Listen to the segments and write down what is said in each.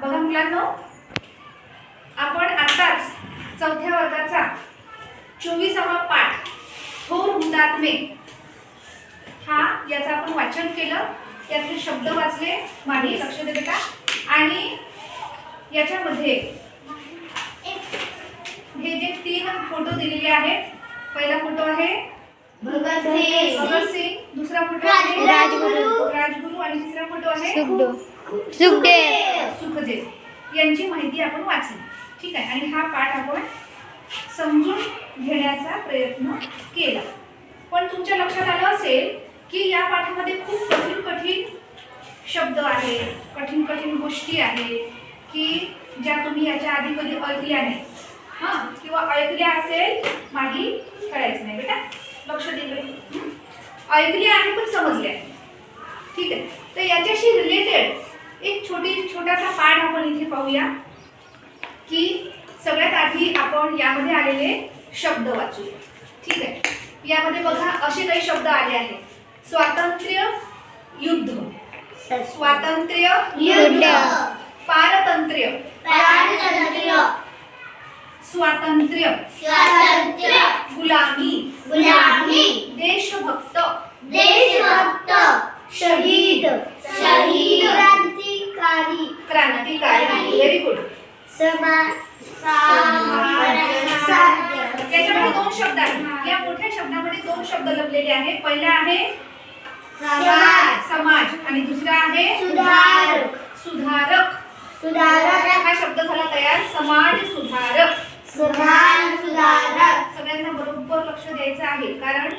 बघा मुलांनो. आपण आताच चौथ्या वर्गाचा चोवीसावा पाठ थोर हुतात्मे हा याचं आपण वाचन केलं. यातले शब्द वाचले मागे लक्ष दे बेटा आणि याच्यामध्ये हे जे तीन फोटो दिलेले आहेत पहिला फोटो आहे भगत सिंग. भगत सिंग दुसरा फोटो आहे राजगुरू. राजगुरू आणि तिसरा फोटो आहे सुखदेव. सुखदेव. यांची माहिती आपण वाचली. ठीक आहे. आणि हा पाठ आपण समजून घेण्याचा प्रयत्न केला. पण तुमच्या लक्षात आलं असेल की या पाठामध्ये खूप कठीण कठीण शब्द आहेत कठीण कठीण गोष्टी आहेत की ज्या तुम्ही याच्या आधी कधी ऐकल्या नाही. हां किंवा ऐकल्या असेल माही कळायचं नाही बेटा. लक्ष दिलं हं? ऐकल्या आहे पण समजल्या आहे ठीक आहे. तर याच्याशी रिलेटेड एक छोटी छोटासा पाठ आपण इथे पाहूया की सगळ्यात आधी आपण यामध्ये आलेले शब्द वाचूया. ठीक आहे? यामध्ये बघा असे काही शब्द आले आहेत. स्वातंत्र्य युद्ध. स्वातंत्र्य युद्ध. पारतंत्र्य. पारतंत्र्य. स्वातंत्र्य. स्वातंत्र्य. गुलामी. गुलामी देशभक्त देशभक्त शहीद शहीद क्रांतिकारी क्रांतिकारी व्हेरी गुड समाज याच्यामध्ये दोन शब्द आहेत या मोठ्या शब्दामध्ये दोन शब्द लपलेले आहेत पहिला आहे समाज समाज आणि दुसरा आहे? सुधारक. सुधारक. सुधारक. हा शब्द झाला तयार. समाज सुधारक. समाज सुधारक. सगळ्यांना बरोबर लक्ष द्यायचं आहे. कारण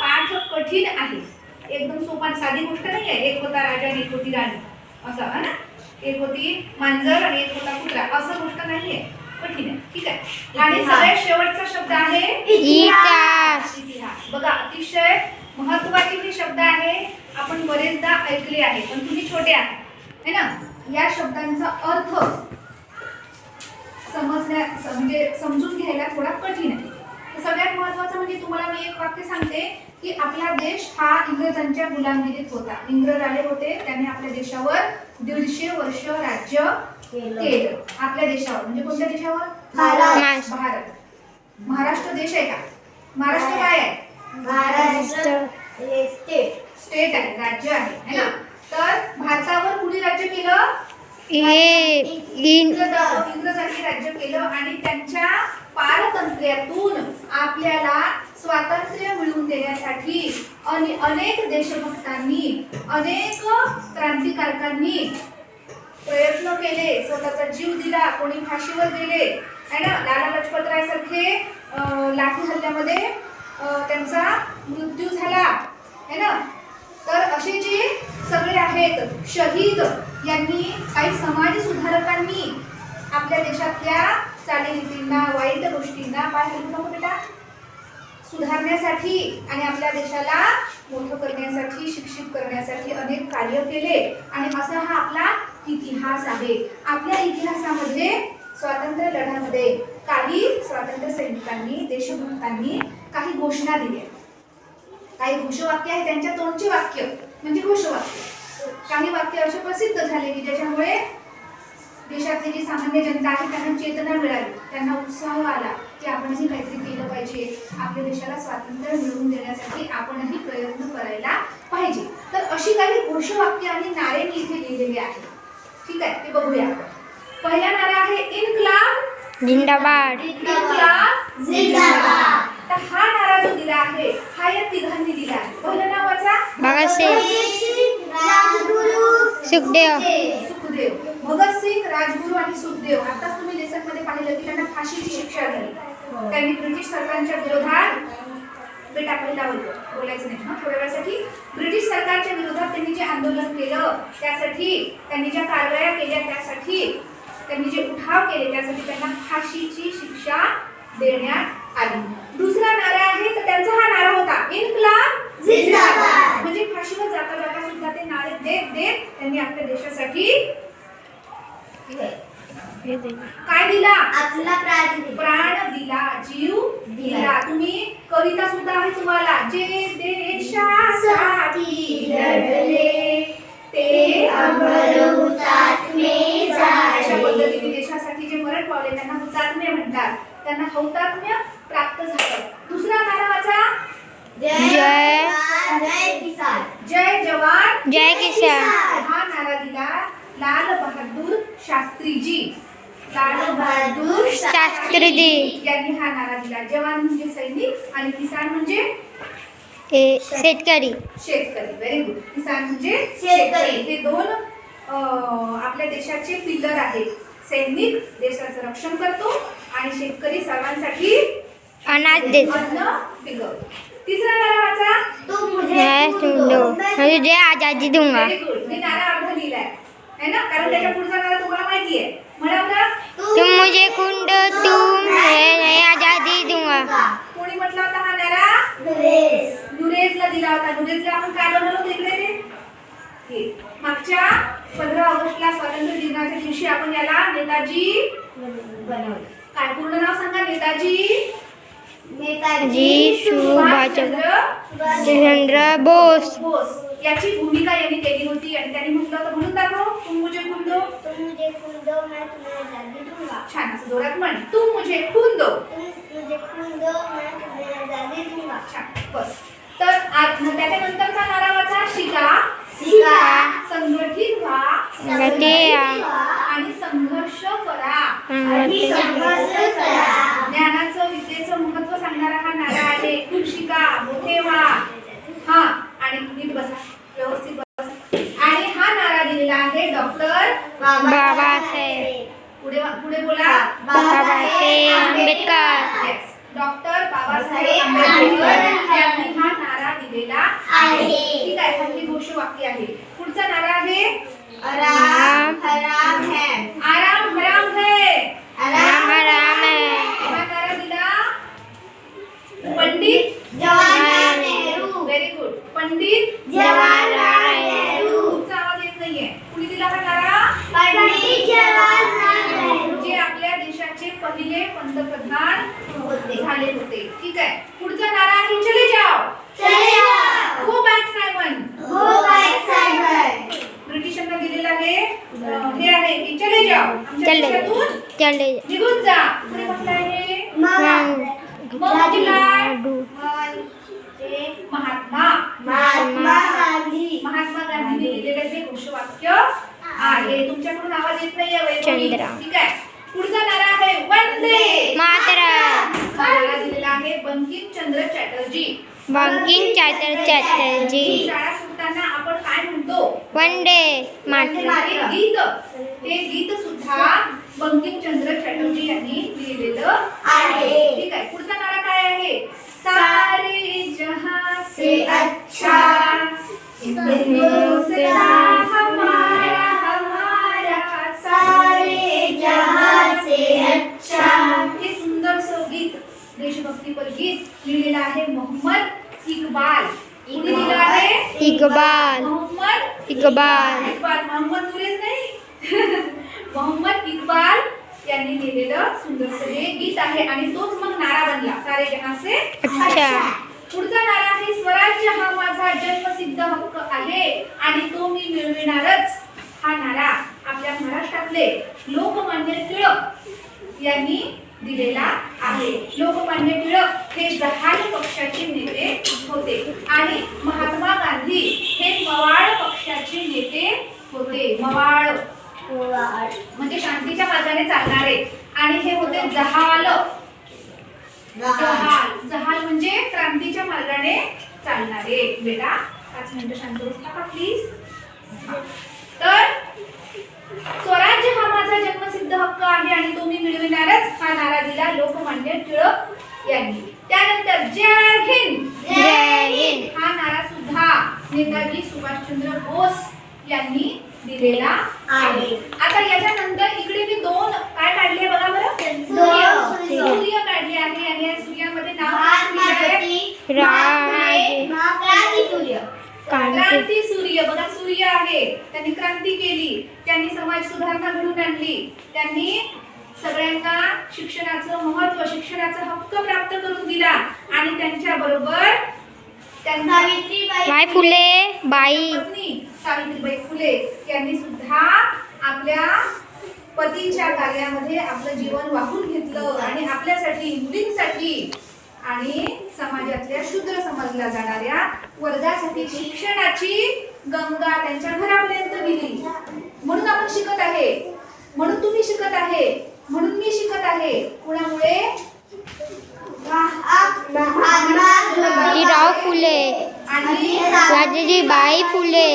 पाठ कठीण आहे. एकदम सोपा साधी गोष्ट नाही आहे एक होता राजा एक होती राणी. असं हा ना? एक होती मांजर आणि एक होता कुत्रा. असं गोष्ट नाही आहे कठीण आहे. ठीक आहे. आणि. सगळ्यात शेवटचा शब्द आहे? इतिहास. इतिहास. बघा अतिशय महत्त्वाचे हे शब्द आहे. आपण बरेचदा ऐकले आहे पण तुम्ही छोटे आहात है ना? या शब्दांचा अर्थ समजण्या म्हणजे समजून घ्यायला थोडा कठीण आहे. तर सगळ्यात महत्वाचं म्हणजे तुम्हाला मी एक वाक्य सांगते की आपला देश हा इंग्रजांच्या गुलामगिरीत होता. इंग्रज आले होते त्यांनी आपल्या देशावर दीडशे वर्ष राज्य केलं. आपल्या देशावर म्हणजे कोणत्या देशावर? भारत. भारत महाराष्ट्र देश आहे का? महाराष्ट्र काय आहे? महाराष्ट्र. स्टेट आहे राज्य आहे है ना? तर भारतावर कुणी राज्य केलं? इंग्रजांनी राज्य केलं आणि त्यांच्या पारतंत्र्यातून आपल्याला स्वातंत्र्य मिळवून देण्यासाठी आणि अनेक देशभक्तांनी अनेक क्रांतिकारकांनी प्रयत्न केले स्वतःचा जीव दिला कोणी फाशीवर गेले है ना? लाला लजपत राय सारखे लाठी हल्ल्यामध्ये त्यांचा मृत्यू झाला है ना? तर असे जे सगळे आहेत शहीद यांनी काही समाज सुधारकांनी आपल्या देशातल्या चालीरीतींना वाईट गोष्टींना पाय हलवू नको बेटा सुधारण्यासाठी आणि आपल्या देशाला मोठं करण्यासाठी शिक्षित करण्यासाठी अनेक कार्य केले. आणि असा हा आपला इतिहास आहे. आपल्या इतिहासामध्ये स्वातंत्र्य लढ्यामध्ये काही स्वातंत्र्य सैनिकांनी देशभक्तांनी काही घोषणा दिल्या. काही घोषवाक्य आहे त्यांच्या तोंडची वाक्य म्हणजे घोषवाक्य. काही वाक्य असे प्रसिद्ध झाले की ज्याच्यामुळे देशातली जी सामान्य जनता आहे त्यांना चेतना मिळाली त्यांना उत्साह आला की आपणही काहीतरी केलं पाहिजे. आपल्या देशाला स्वातंत्र्य मिळवून देण्यासाठी आपणही प्रयत्न करायला पाहिजे. तर अशी काही घोषवाक्य आणि नारे मी इथे लिहिलेले आहेत. ठीक आहे ते बघूया पहिला नारा आहे इन्कलाब. जिंदाबाद इन्कलाब जिंदाबाद. तर हा नारा जो दिला आहे हा या तिघांनी दिला आहे पहिलं नाव वाचा भगतसिंग राजगुरू सुखदेव. सुखदेव भगतसिंग राजगुरू आणि सुखदेव. आताच तुम्ही लेसनमध्ये पाहिलं की त्यांना फाशीची शिक्षा झाली. त्यांनी ब्रिटिश सरकारच्या विरोधात बेटा पहिला बोलतो बोलायचं नाही ना थोड्या वेळासाठी. ब्रिटिश सरकारच्या विरोधात त्यांनी जे आंदोलन केलं त्यासाठी त्यांनी ज्या कारवाया केल्या त्यासाठी त्यांनी जे उठाव केले त्यासाठी त्यांना फाशीची शिक्षा देण्यात आली. दुसरा नारा आहे तर त्यांचा हा नारा होता. इनकलाब जिंदाबाद. म्हणजे काशीवर जाता जाता सुद्धा ते नारे देत देत त्यांनी आपल्या देशासाठी काय दिला? आपला प्राण प्राण दिला जीव दिला. तुम्ही कविता सुद्धा आहे तुम्हाला. जे देशासाठी लढले ते अमर हुतात्मे अशा पद्धतीने देशासाठी जे मरण पावले त्यांना हुतात्मे म्हणतात. त्यांना हौतात्म्य प्राप्त झालं. दुसरा नारा वाचा. जय जय जवान, जय किसान. जय जवान जय किसान हा नारा दिला लाल बहादूर शास्त्रीजी. लाल बहादूर शास्त्रीजी. यांनी हा नारा दिला जवान म्हणजे सैनिक आणि किसान म्हणजे शेतकरी. शेतकरी. व्हेरी गुड किसान म्हणजे शेतकरी. हे दोन आपल्या देशाचे पिल्लर आहेत. सैनिक देशाचं रक्षण करतो आणि शेतकरी सर्वांसाठी अनाज देतो. अन्न पिकवतो. तिसरा नारा वाचा. तू मुझे मैं खून सुन दो. दो. मैं तुझे आजादी दूंगा. मी नारा अर्धा लिहिलाय. है ना? कारण त्याच्या पुढचा नारा तुम्हाला माहिती आहे म्हणा बरं तुम मुझे दो तुम मैं मैं आजादी दूंगा. कोणी म्हटला होता हा नारा नरेश. नुरेजला दिला होता. नुरेजला आपण काय बनवलं इकडे ते? हे. मागच्या पंधरा ऑगस्टला स्वातंत्र्य दिनाच्या दिवशी आपण याला नेताजी बनवलं. काय? पूर्ण नाव सांगा. नेताजी जी सुभाष सुभाषचंद्र चंद्र बोस. याची भूमिका यांनी केली होती आणि त्यांनी म्हटलं होतं म्हणून दाखव तुम मुझे खून दो तुम मुझे खून दो मैं तुम्हें आजादी दूंगा. छान असं जोरात म्हण तुम मुझे खून दो तुम मुझे खून दो मैं तुम्हें आजादी दूंगा. छान बस. तर आज त्याच्यानंतरचा नारा वाचा शिका. शिका. संघटित व्हा. संघटित. आणि संघर्ष करा. आणि संघर्ष करा. ज्ञानाचं विद्येचं महत्त्व सांगणारा हा नारा आहे खूप शिका मोठे व्हा हा आणि नीट बसा व्यवस्थित बसा. आणि हा नारा दिलेला आहे डॉक्टर बाबासाहेब. पुढे पुढे बोला. बाबासाहेब आंबेडकर. डॉक्टर बाबासाहेब आंबेडकर यांनी हा नारा दिलेला आहे. ठीक आहे पहिली घोषवाक्य आहे पुढचा नारा आहे आराम हराम है आराम हराम है राम राम है हा नारा दिला पंडित जवाहरलाल नेहरू व्हेरी गुड पंडित जवाहरलाल नेहरू तुमचा आवाज येत नाहीये कुणी दिला हा नारा पंडित जवाहरलाल नेहरू जे आपल्या देशाचे पहिले पंतप्रधान होते. झाले होते. ठीक आहे. पुढचा नारा आहे चले जाओ. चले जाओ. Go back Simon go back cyber ब्रिटिशांना दिलेलं आहे अं, हे आहे की चले जाओ. आमच्या चले देशातून चले निघून जा. म्हटलं आहे मग मग म्हणजे काय लाडू महात्मा महात्मा गांधी महात्मा गांधींनी दिलेलं हे घोषवाक्य आहे तुमच्याकडून आवाज येत नाहीये वैभवी. चंद्र. ठीक आहे पुढचा नारा आहे वंदे मातरम नारा दिलेला आहे बंकिमचंद्र चॅटर्जी बंकिम चातर चॅटर्जी शाळा सुटताना आपण काय म्हणतो? वंदे मातरम गीत. हे गीत सुद्धा बंकिमचंद्र चॅटर्जी यांनी लिहिलेलं आहे. ठीक आहे. पुढचा नारा काय आहे? सारे जहां से अच्छा. हिंदुस्तान हमारा हमारा. सारे जहां से अच्छा. हे सुंदरसं गीत देशभक्तीपर गीत लिहिलेलं आहे मोहम्मद इक्बाल. कुणी लिहिलं आहे? इकबाल. मोहम्मद इकबाल. इक्बाल. मोहम्मद नूरेच नाही. मोहम्मद इक्बाल यांनी लिहिलेलं सुंदरसं हे गीत आहे आणि तोच मग नारा बनला. सारे जहां से अच्छा. पुढचा नारा आहे स्वराज्य हा माझा जन्मसिद्ध हक्क आहे आणि तो मी मिळविणारच हा नारा आपल्या महाराष्ट्रातले लोकमान्य टिळक यांनी दिलेला आहे. लोकमान्य टिळक हे जहाल पक्षाचे नेते होते आणि महात्मा गांधी हे मवाळ पक्षाचे नेते होते. मवाळ म्हणजे शांतीच्या मार्गाने चालणारे. आणि हे होते जहाल. जहाल. जहाल. म्हणजे क्रांतीच्या मार्गाने चालणारे. बेटा पाच मिनिटं शांत बसता का प्लीज तर स्वराज्य हा माझा जन्मसिद्ध हक्क आहे आणि तो मी मिळविणारच लोकमान्य टिळक यांनी. त्यानंतर जय हिंद. जय हिंद. हा नारा सुद्धा नेताजी सुभाषचंद्र बोस यांनी दिलेला आहे. आता याच्यानंतर इकडे मी दोन काय काढले बघा बरं? सूर्य. सूर्य. काढले आहे आणि या सूर्यामध्ये नाव सूर्य. क्रांती. सूर्य. बघा सूर्य आहे. त्यांनी क्रांती केली. त्यांनी समाज सुधारणा घडवून आणली. त्यांनी सगळ्यांना शिक्षणाचं महत्त्व शिक्षणाचा हक्क प्राप्त करून दिला. आणि त्यांच्या बरोबर सावित्रीबाई बाई फुले बाई. सावित्रीबाई फुले यांनी सुद्धा आपल्या पतीच्या कार्यामध्ये आपलं जीवन वाहून घेतलं आणि आपल्यासाठी मुलींसाठी आणि समाजातल्या शूद्र समजल्या जाणाऱ्या वर्गासाठी शिक्षणाची गंगा त्यांच्या घरापर्यंत गेली. म्हणून आपण शिकत आहे. म्हणून तुम्ही शिकत आहे. म्हणून मी शिकत आहे. कुणामुळे? ज्योतिराव फुले. आणि राजाजीबाई फुले.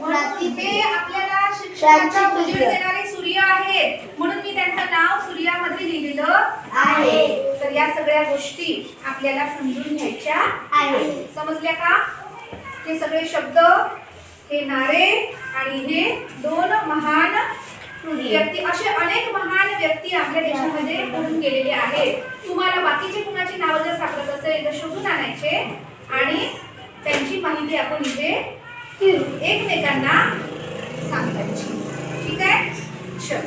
म्हणून ते आपल्याला शिक्षणाचा उजेड देणारे सूर्य आहेत. म्हणून मी त्यांचं नाव सूर्यामध्ये लिहिलेलं आहे. तर या सगळ्या गोष्टी आपल्याला समजून घ्यायच्या समजल्या का? हे सगळे शब्द हे नारे आणि हे दोन महान व्यक्ती असे अनेक महान व्यक्ती आपल्या देशामध्ये होऊन गेलेले आहेत. तुम्हाला बाकीचे कुणाची नावं जर सापडत असेल तर शोधून आणायचे आणि त्यांची माहिती आपण इथे एकमेकांना सांगायची. ठीक आहे? चल.